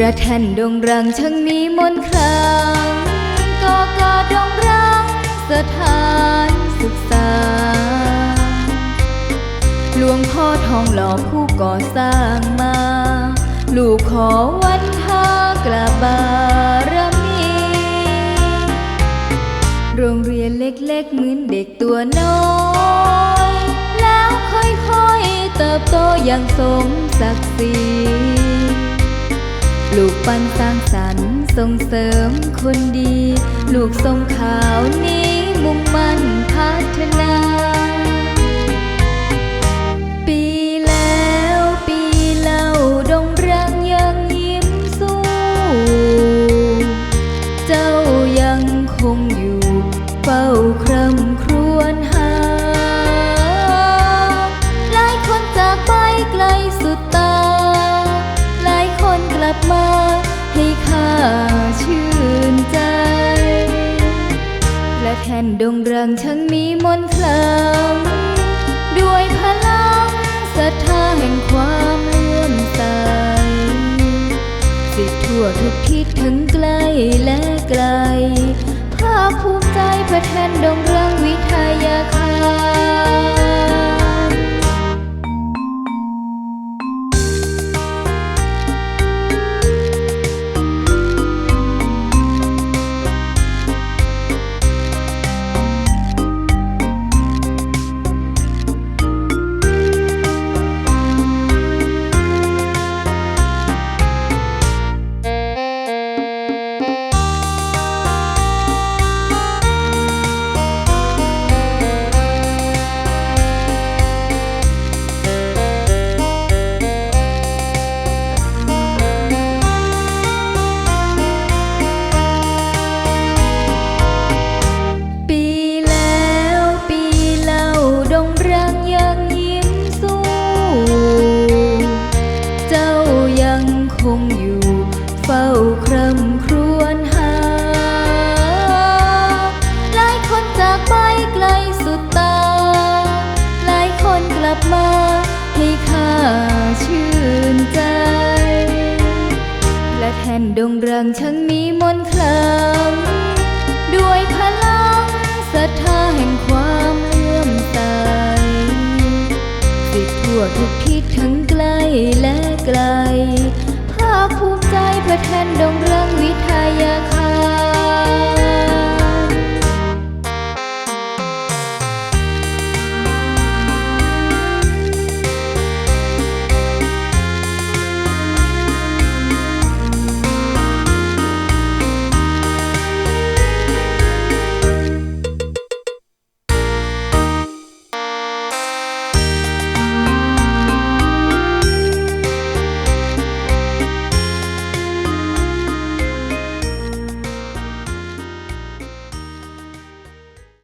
ระแท่นดงรังช่างมีมนคลังกอกาดงรังสถานศึกษา หลวงพ่อทองหล่อผู้ก่อสร้างมา ลูกขอวันทากราบบารมี โรงเรียนเล็กๆเหมือนเด็กตัวน้อย แล้วค่อยๆเติบโตอย่างสมศักดิ์ศรี ลูกปันสร้างสรรค์ส่งเสริมคนดี ลูกทรงขาวนี้มุ่งมั่น ลับมาให้ข้าชื่นใจ และแทนดงรังช่างมีมนต์คลังด้วยพลังศรัทธาแห่งความเลื่อมใสสิทธิ์ทั่วทุกทิศทั้งไกล้และไกล ภาคภูมิใจพระแทนดงรื่องวิทยาคา คงอยู่ เฝ้าคร่ำครวญหา หลายคนจากไปไกลสุดตา หลายคนกลับมาให้ข้าชื่นใจ และแทนดงรังช่างมีมนคลังด้วยพลังศรัทธาแห่งความเลื่อมใสสิทธิ์ทั่วทุกทิศทั้งไกล้และไกล ภูมิใจพระแทนดงเรื่องวิทยาค